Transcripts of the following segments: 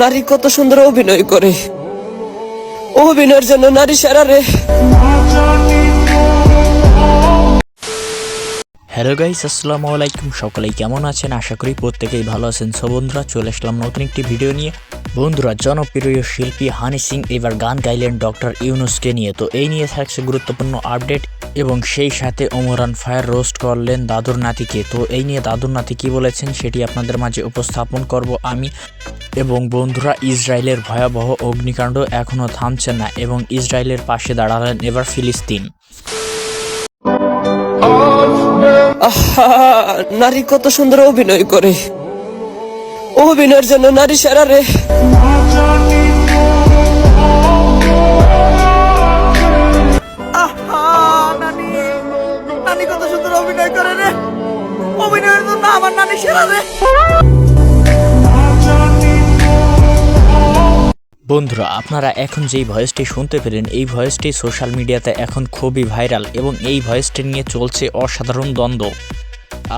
নারী কত সুন্দর অভিনয় করে। অভিনয়ের জন্য নারী সেরা রে। হ্যালো গাইস আসসালামু আলাইকুম। সকলেই কেমন আছেন? আশা করি প্রত্যেকেই ভালো আছেন। সো বন্ধুরা, চলে আসলাম নতুন একটি ভিডিও নিয়ে। বন্ধুরা, জনপ্রিয় শিল্পী হানি সিং এবার গান গাইলেন ডক্টর ইউনুসকে নিয়ে। তো এই নিয়ে থাকছে গুরুত্বপূর্ণ আপডেট এবং সেই সাথে ওমরান ফায়ার রোস্ট করলেন দাদুর নাতিকে। তো এই নিয়ে দাদুর নাতি কি বলেছেন সেটি আপনাদের মাঝে উপস্থাপন করব আমি। এবং বন্ধুরা, ইসরায়েলের ভয়াবহ অগ্নিকাণ্ড এখনও থামছে না এবং ইসরায়েলের পাশে দাঁড়ালেন এবার ফিলিস্তিন। নারী কত সুন্দর অভিনয় করে। অভিনয়ের জন্য নারী সেরা রে। অভিনয় করে রে। অভিনয়ের জন্য আমার নানি সেরা রে। বন্ধুরা, আপনারা এখন যেই ভয়েসটি শুনতে পেলেন, এই ভয়েসটি সোশ্যাল মিডিয়াতে এখন খুবই ভাইরাল এবং এই ভয়েসটি নিয়ে চলছে অসাধারণ দ্বন্দ্ব।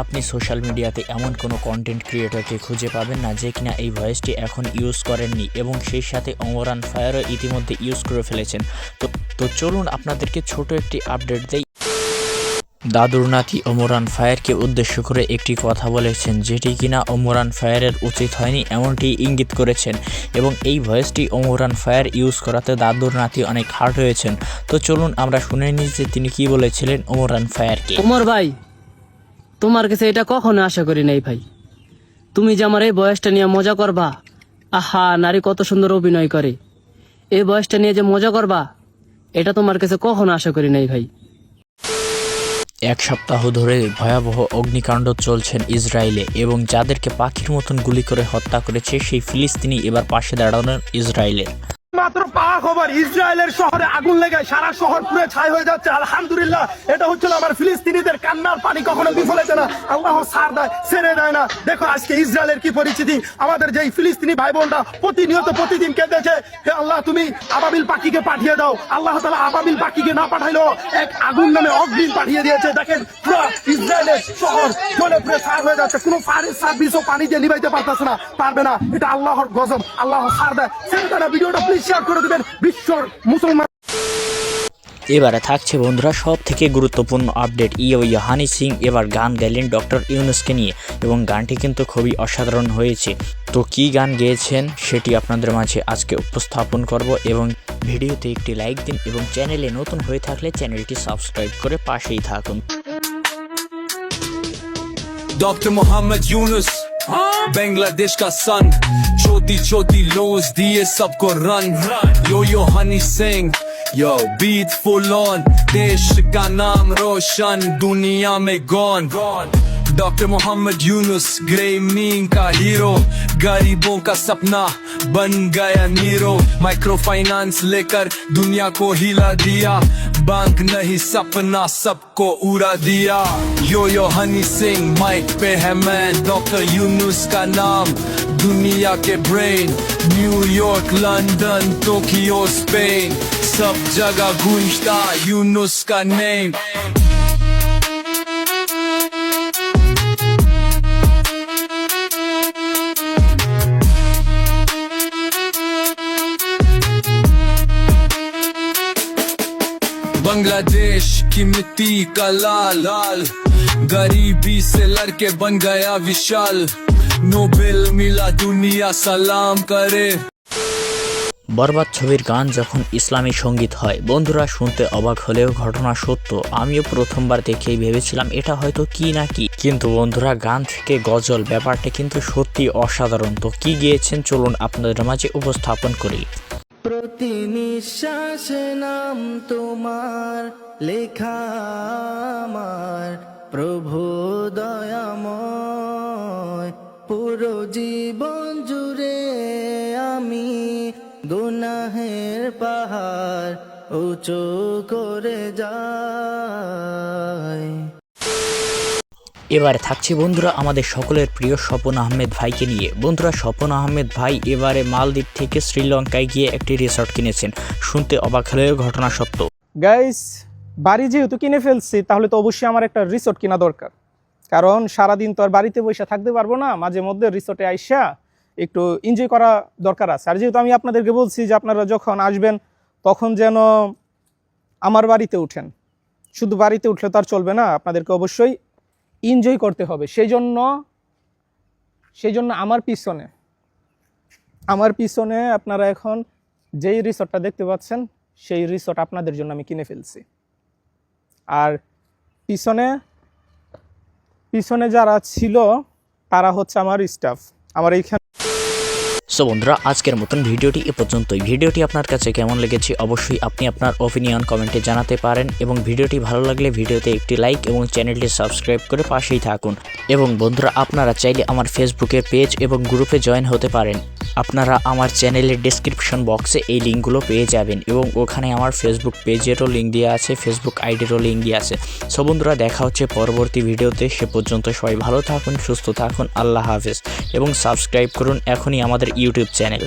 আপনি সোশ্যাল মিডিয়াতে এমন কোনো কন্টেন্ট ক্রিয়েটরকে খুঁজে পাবেন না যে কিনা এই ভয়েসটি এখন ইউজ করেননি এবং সেই সাথে অমরান ফায়ারও ইতিমধ্যে ইউজ করে ফেলেছেন। তো তো চলুন আপনাদেরকে ছোট একটি আপডেট দেই। দাদুর নাতি ওমরান ফায়ারকে উদ্দেশ্য করে একটি কথা বলেছেন, যেটি কিনা ওমরান ফায়ারের উচিত হয়নি এমনটি ইঙ্গিত করেছেন এবং এই ভয়েসটি ওমরান ফায়ার ইউজ করাতে দাদুর নাতি অনেক হার্ট হয়েছেন। তো চলুন আমরা শুনে নিই যে তিনি কি বলেছিলেন ওমরান ফায়ারকে। ওমর ভাই, তোমার কাছে এটা কখনো আশা করি নাই ভাই। তুমি যে আমার এই বয়সটা নিয়ে মজা করবা, আহা, নারী কত সুন্দর অভিনয় করে। এই বয়সটা নিয়ে যে মজা করবা, এটা তোমার কাছে কখনো আশা করি নাই ভাই। এক সপ্তাহ ধরে ভয়াবহ অগ্নিকাণ্ড চলছেন ইসরায়েলে এবং যাদেরকে পাখির মতন গুলি করে হত্যা করেছে, সেই ফিলিস্তিনি এবার পাশে দাঁড়ানোর ইসরায়েলের। মাত্র পাওয়া খবর ইসরায়েলের শহরে আগুন লেগে সারা শহর পুরো ছাই হয়ে যাচ্ছে। আলহামদুলিল্লাহ, এটা হচ্ছিল আমার ফিলিস্তিনিদের কান্নার পানি। কখনো বিফলেছে না। আল্লাহ সার দেয় ছেড়ে দেয় না। দেখো আজকে ইসরায়েলের কি পরিস্থিতি। আমাদের যেই ফিলিস্তিনি ভাই বোনরা প্রতিনিয়ত প্রতিদিন কেঁদেছে, হে আল্লাহ, তুমি আবাবিল পাখিকে পাঠিয়ে দাও। আল্লাহ তালা আবাবিল পাখিকে না পাঠাইলো এক আগুন নামে অগ্নিল পাঠিয়ে দিয়েছে। দেখেন, পুরো ইসরায়েলের শহর জলে পুরো সার হয়ে যাচ্ছে। কোনো ফায়ার সার্ভিসও পানি দিয়ে নিবাইতে পারতেছে না, পারবে না। এটা আল্লাহর গজব, আল্লাহ সার দেয়। ছেড়ে দেয় না। ভিডিওটা প্লিজ পার করে দেবেন বিশ্বর মুসলমান। এবারে থাকছে বন্ধুরা সব থেকে গুরুত্বপূর্ণ আপডেট। ইয়ো হানি সিং এবার গান গাইলেন ডক্টর ইউনুসকে নিয়ে এবং গানটি কিন্তু খুবই অসাধারণ হয়েছে। তো কি গান গেয়েছেন সেটি আপনাদের মাঝে আজকে উপস্থাপন করব এবং ভিডিওতে একটি লাইক দিন এবং চ্যানেলে নতুন হয়ে থাকলে চ্যানেলটি সাবস্ক্রাইব করে পাশেই থাকুন। ডক্টর মোহাম্মদ ইউনুস बांग्लादेश का सन छोटी छोटी लोज दिए सबको run yo yo Honey Singh yo beat full on देश का नाम रोशन दुनिया में गॉन डॉक्टर मोहम्मद यूनुस ग्रे मीन का हीरो गरीबों का सपना बन गया नीरो माइक्रो फाइनेंस लेकर दुनिया को हिला दिया। बैंक नहीं, सपना सबको उड़ा दिया। Yo yo Honey Singh mic पे है मैं डॉक्टर यूनुस का नाम दुनिया के brain New York London Tokyo Spain सब जगह गूंजता यूनुस का नेम बांग्लादेश की मिट्टी का लाल लाल गरीबी से लड़के बन गया विशाल नोबेल मिला दुनिया सलाम करे বরবাদ ছবির গান যখন ইসলামী সঙ্গীত হয় বন্ধুরা শুনতে অবাক হলেও ঘটনা সত্য আমিও প্রথমবার দেখেই ভেবেছিলাম এটা হয়তো কি না কি কিন্তু বন্ধুরা গান থেকে গজল ব্যাপারটা কিন্তু সত্যি অসাধারণ তো কি গিয়েছেন চলুন আপনাদের মাঝে উপস্থাপন করি প্রতি নিঃশ্বাসে নাম তোমার, লেখা আমার। প্রভু দয়াময়, পুরো জীবন জুড়ে আমি গুনাহের পাহাড় উঁচু করে যাই। এবারে থাকছে বন্ধুরা আমাদের সকলের প্রিয় স্বপন আহমেদ ভাইকে নিয়ে। বন্ধুরা, স্বপন আহমেদ ভাই এবারে মালদ্বীপ থেকে শ্রীলঙ্কায় গিয়ে একটি রিসর্ট কিনেছেন। শুনতে অবাক হলেও ঘটনা সত্য। গাইস বাড়ি যেহেতু কিনে ফেলছি, তাহলে তো অবশ্যই আমার একটা রিসোর্ট কেনা দরকার। কারণ সারাদিন তো আর বাড়িতে বসে থাকতে পারব না, মাঝে মধ্যে রিসোর্টে আইসা একটু এনজয় করা দরকার আছে। আর যেহেতু আমি আপনাদেরকে বলছি যে আপনারা যখন আসবেন, তখন যেন আমার বাড়িতে উঠেন। শুধু বাড়িতে উঠলে তো আর চলবে না, আপনাদেরকে অবশ্যই এনজয় করতে হবে। সেই জন্য সেই জন্য আমার পিছনে আমার পিছনে আপনারা এখন যেই রিসর্টটা দেখতে পাচ্ছেন, সেই রিসর্ট আপনাদের জন্য আমি কিনে ফেলছি। আর পিছনে পিছনে যারা ছিল, তারা হচ্ছে আমার স্টাফ আমার এইখানে সো বন্ধুরা, আজকের মতন ভিডিওটি এ পর্যন্তই। ভিডিওটি আপনার কাছে কেমন লেগেছে অবশ্যই আপনি আপনার অপিনিয়ন কমেন্টে জানাতে পারেন এবং ভিডিওটি ভালো লাগলে ভিডিওতে একটি লাইক এবং চ্যানেলটি সাবস্ক্রাইব করে পাশেই থাকুন। এবং বন্ধুরা, আপনারা চাইলে আমার ফেসবুকের পেজ এবং গ্রুপে জয়েন হতে পারেন। আপনারা আমার চ্যানেলের ডেসক্রিপশন বক্সে এই লিঙ্কগুলো পেয়ে যাবেন এবং ওখানে আমার ফেসবুক পেজেরও লিঙ্ক দেওয়া আছে ফেসবুক আইডিরও লিঙ্ক দেওয়া আছে। সো বন্ধুরা, দেখা হচ্ছে পরবর্তী ভিডিওতে। সে পর্যন্ত সবাই ভালো থাকুন, সুস্থ থাকুন, আল্লাহ হাফেজ। এবং সাবস্ক্রাইব করুন এখনই আমাদের ইউটিউব চ্যানেল।